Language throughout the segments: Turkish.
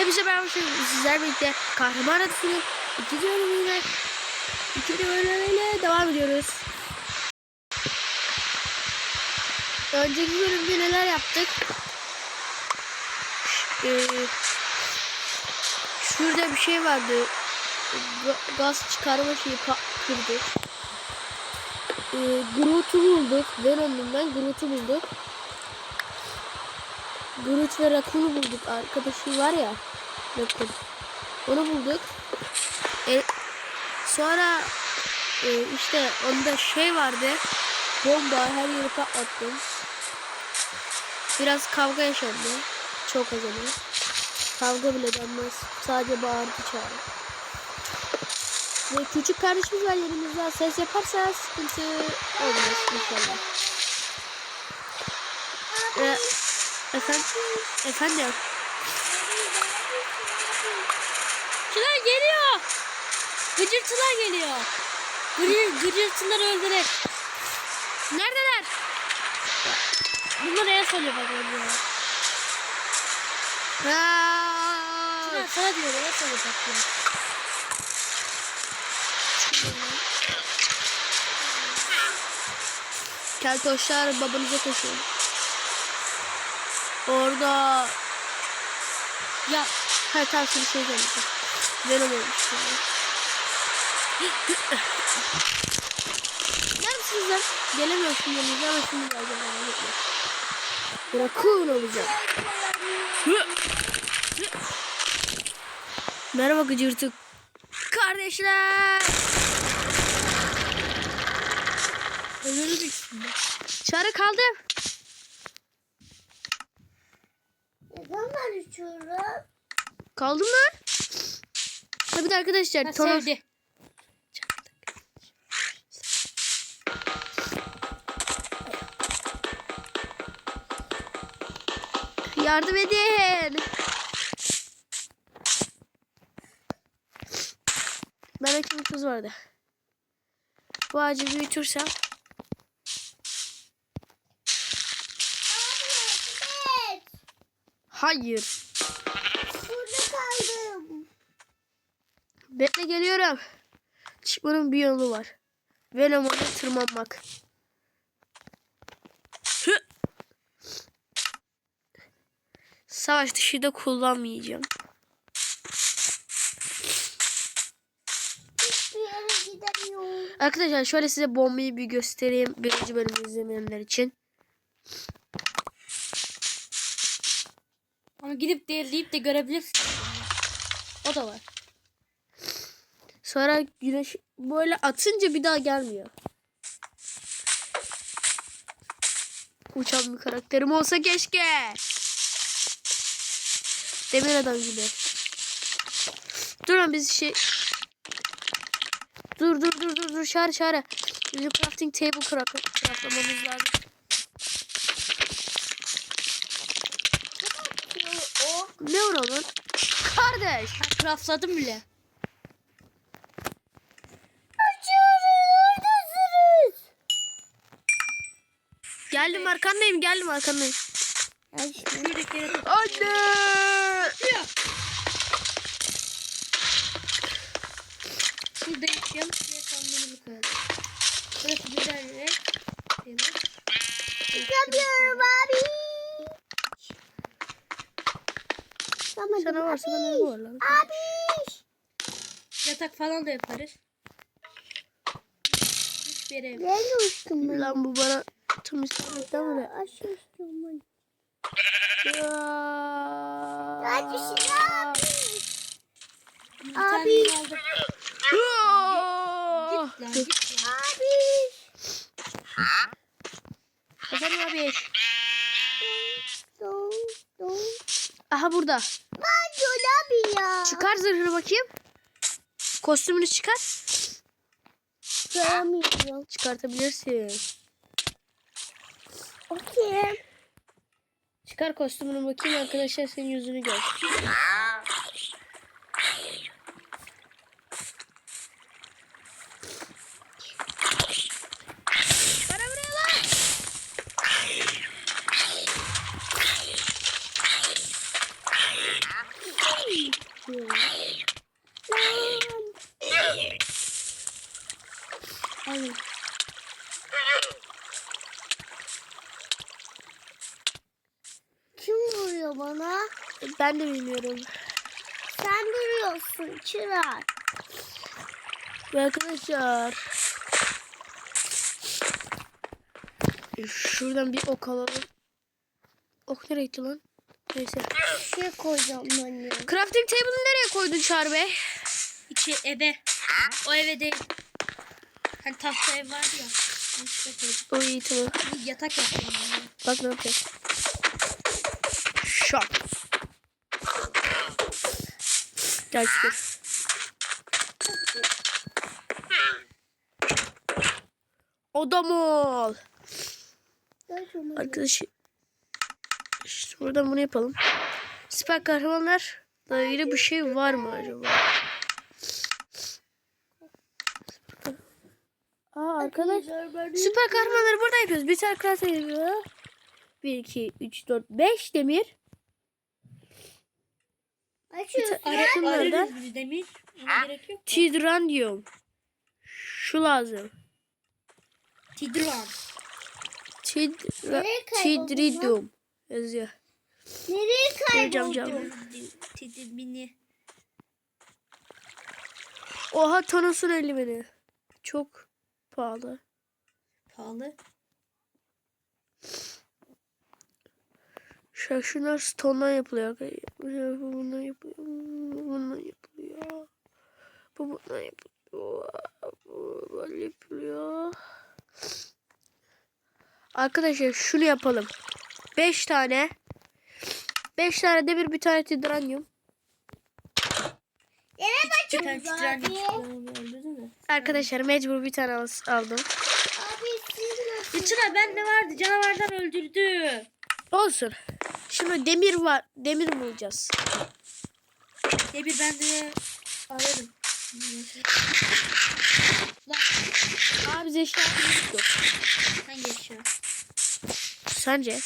Hepsi ben sizler birlikte kahraman adısının ikinci bölümüyle ikinci bölümüyle devam ediyoruz. Önceki bölümde neler yaptık? Ee, şurada bir şey vardı. Ga- gaz çıkarma şeyi pa- kırdı. Ee, Groot'u bulduk. Venom'un ben Groot'u bulduk. Groot ve Rakun'u bulduk. Arkadaşı var ya. Rakun. Onu bulduk. E, sonra e, işte onda şey vardı. Bomba her yeri patlattım. Biraz kavga yaşandı. Çok az ama. Kavga bile denmez. Sadece bağırdı çağırdı. Ve küçük kardeşimiz var yanımızda. Ses yaparsa sıkıntı olmaz inşallah. Ee, efendim? Efendim? Şunlar geliyor. Gıcırtılar geliyor. Gıcır, gıcırtıları öldürek. Neredeler? Bunlar neye söylüyor bak ya. Şunlar sana diyor neye söylüyor bak ya. Keltoşlar babanıza koşuyor. Orada ya her tarafı bir şey gelmiş. Venom olmuş. Yani. Neredesiniz lan? Gelemiyorum şimdi yanınıza şimdi geleceğim. Rakun olacağım. Merhaba gıcırtık. Kardeşler. Ölürüm şimdi. Çare kaldım. Uçuyorum? Kaldım mı? Tabii de arkadaşlar. Ha, Toros- sevdi. Yardım edin. Ben kim kız vardı. Bu ağacı büyütürsem. Hayır. Bekle geliyorum. Çıkmanın bir yolu var. Venom'a tırmanmak. Hı. Savaş dışı da kullanmayacağım. Arkadaşlar şöyle size bombayı bir göstereyim. Birinci bölümü izlemeyenler için. Ama gidip değerleyip de görebilirsin. O da var. Sonra güneş böyle atınca bir daha gelmiyor. Uçan bir karakterim olsa keşke. Demir adam gibi. Dur lan biz şey... Dur dur dur dur dur şare şare. Bizim crafting table craft craftlamamız lazım. Ne var onun? Kardeş. Craftladım bile. Geldim arkandayım geldim arkandayım. Bir Anne. şurada yaşayalım. Şuraya kandımızı koyalım. Burası güzel ve temiz. Çıkamıyorum abi. Tamam. Sana varsa bana ne var lan? Abi. Yatak falan da yaparız. Hiçbir yere. Nerede uçtum ben? Lan bu bana tam istemetten mi? Aşağı uçtum ben. Ya. Şimdi abi. Abi. Aa! Lan git lan. Abi. Efendim abi. Aha burada. Ben abi ya. Çıkar zırhını bakayım. Kostümünü çıkar. Çıkaramıyorum. Çıkartabilirsin. Okey. Çıkar kostümünü bakayım arkadaşlar senin yüzünü gör. Bana buraya lan. Hayır. Kim vuruyor bana? Ben de bilmiyorum. Sen duruyorsun çırak. Ve arkadaşlar. Şuradan bir ok alalım. Ok nereye gitti lan? Neyse. Şey koyacağım ben ya. Crafting table'ı nereye koydun Çağrı Bey? İçi ebe. O eve değil. Hani tahta ev vardı ya. Onu işte koydum. O iyi tamam. Bir yatak yani. Bak ne yapacağız. Şok. Gel çıkır. Adam ol. Arkadaş. İşte buradan bunu yapalım. Süper kahramanlarla ilgili bir şey var mı acaba? Aa arkadaş. Süper kahramanları burada yapıyoruz. Bir tane klas yapıyor. 1, 2, 3, 4, 5 demir. Açıyorsun. Ara, biz demir. Ona gerek yok. da. Tidranyum. Şu lazım. Tidran. Tidra, tidridum. Yazıyor. Nereye kayboldun? Oha Thanos'un eldiveni. Çok pahalı. Pahalı. Şu şunlar stone'dan yapılıyor. Bu bundan yapılıyor. Bu bundan yapılıyor. Bu bundan yapılıyor. Bu böyle yapılıyor. Arkadaşlar şunu yapalım. 5 tane. 5 tane demir bir tane tidranyum. Evet mü? Arkadaşlar mecbur bir tane al- aldım. Abi siz nasıl? Çınar ben ne vardı? Canavardan öldürdü. Olsun. Şimdi demir var. Demir bulacağız. Demir ben de ararım. Lan Abi eşya yok. sen geç ya. Sence?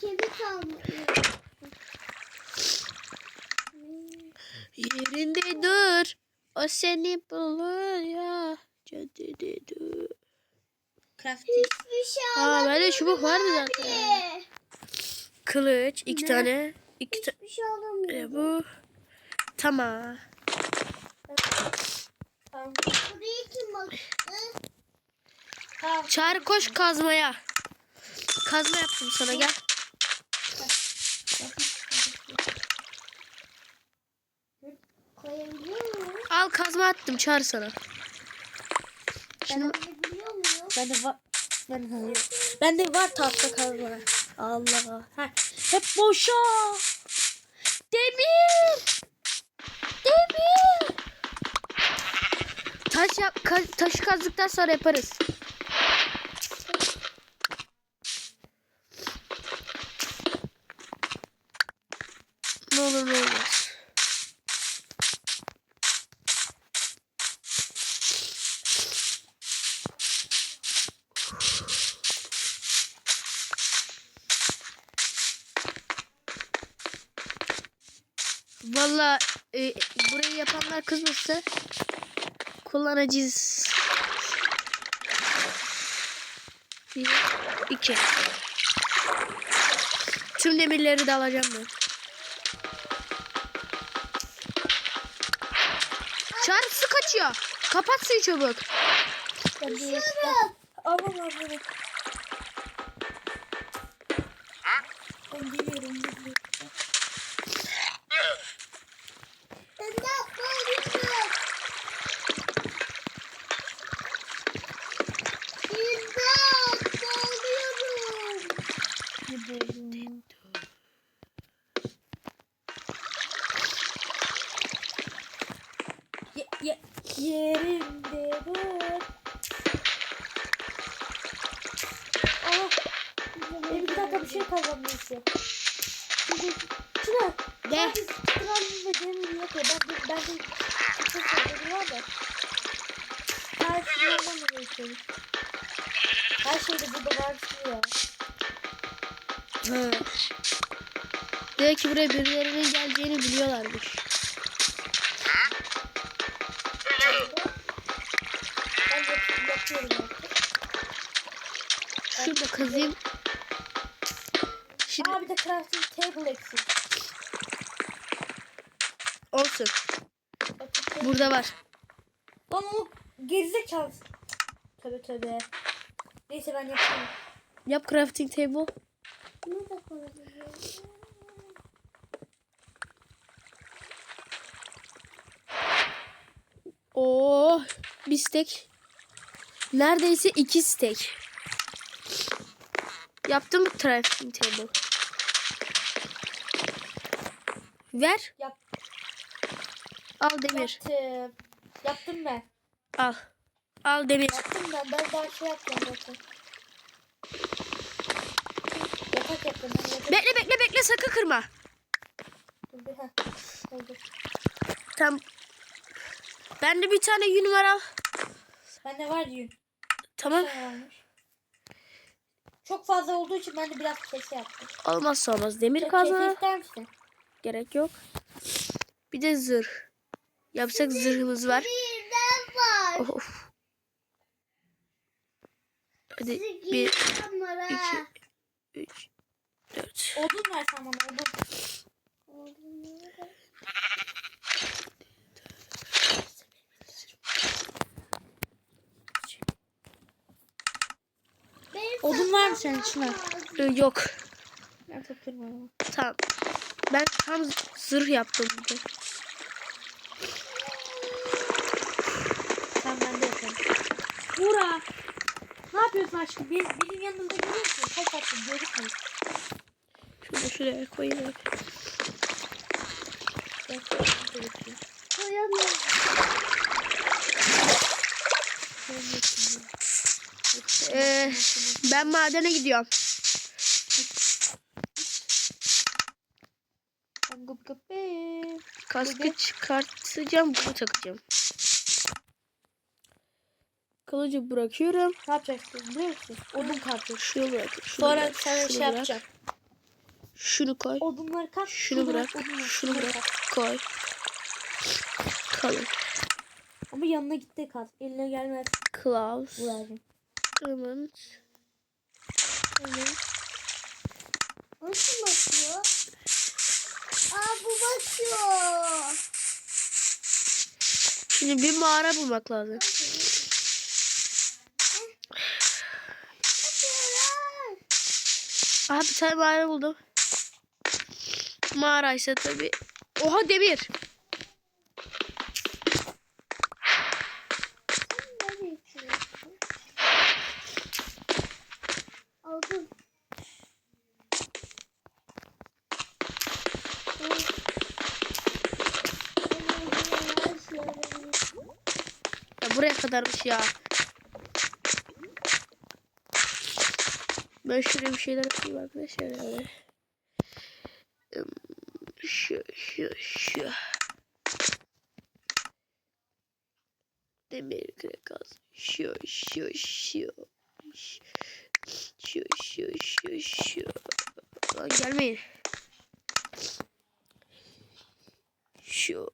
Kedi kalmıyor. Yerinde dur. O seni buluyor. Caddede dur. Crafting. Hiçbir şey Aa bende çubuk vardı zaten. abi. Kılıç iki Ne? tane. iki tane. Hiçbir şey alamıyorum. bu. Tamam. Buraya kim baktı? Tamam. Çağrı koş kazmaya. Kazma yaptım sana gel. Al kazma attım çağrı sana. Ben Şimdi muyum? Ben de var. Ben de bende var tahta kazma. Allah. Ha. Hep boşa. Demir. Demir. Taş yap, ka- taşı kazdıktan sonra yaparız. Ne olur ne olmaz. Valla e, burayı yapanlar kızmışsa kullanacağız. Bir, iki. Tüm demirleri de alacağım ben. Çağrı su kaçıyor. Kapat suyu çabuk. Aman Allah'ım. Ben geliyorum. Ben de yapmalıyım. İmdat! Bağlıyorum. Ye, ye, yerimde dur. Aa, benim bir dakika bir şey kazanmak istiyor. Çınar. De. Ve demir yok ya. Ben ben de çok sevdim var da. Her şeyi istiyorum. Her şeyde burada var ya. Ha. Demek ki buraya birilerinin geleceğini biliyorlarmış. Şurada kazayım. Şimdi Aa bir de crafting table eksik. olsun. Burada var. Lan o gerizekalı. Tövbe tövbe. Neyse ben yapayım. Yap crafting table. Ne? Oo, bir stek. Neredeyse iki stek. Yaptım crafting table? Ver. Yap, Al demir. yaptım. Yaptım ben. Al. Al demir. Yaptım ben. Ben daha şey yapacağım zaten. Yatak yaptım ben. Yatak Bekle bekle bekle sakın kırma. Tam. Ben de bir tane yün var al. Bende var yün. Tamam. Şey. Çok fazla olduğu için ben de biraz kese yaptım. Olmazsa olmaz. Demir kazma. ister misin? Gerek yok. Bir de zırh. Yapsak zırhımız var. Birden var. Of. Hadi Sizi bir, kamera. iki, üç, dört. Odun versen bana odun. Benim Odun var mı senin içine? Ee, Yok. Ben topluyorum ama. Tamam. Ben tam zırh yaptım. burada. Tamam ben de yaparım. Buğra. Ne yapıyorsun aşkım? Bir, benim yanımda görüyor musun? Kaç attın? Görürsün. Şunu şuraya koyayım. Ben şöyle bir de yapayım. koyamıyorum. Şöyle yapayım. Ee, ben madene gidiyorum. Kaskı çıkartacağım. Bunu takacağım. Kılıcı bırakıyorum. Ne yapacaksın biliyor musun? Odun kalacak. Şunu bırak. Şunu Sonra bırak, sana şunu şey bırak. yapacağım. Şunu koy. Odunları kat. Şunu bırak. odunları, Şunu bırak. Koy. Kalın. Ama yanına gitti kat. Eline gelmez. Klaus. Buğra'cığım. Tamam. Tamam. Nasıl bakıyor? Aa bu bakıyor. Şimdi bir mağara bulmak lazım. Aha bir tane mağara buldum. Mağara ise tabi. Oha demir. Nereye içiyorsun? Aldım. Ya buraya kadarmış ya. Ben şuraya bir şeyler yapayım arkadaşlar. Yani. Şu, şu, şu. Demir kürek az. Şu, şu, şu. Şu, şu, şu, şu. Lan gelmeyin. Şu,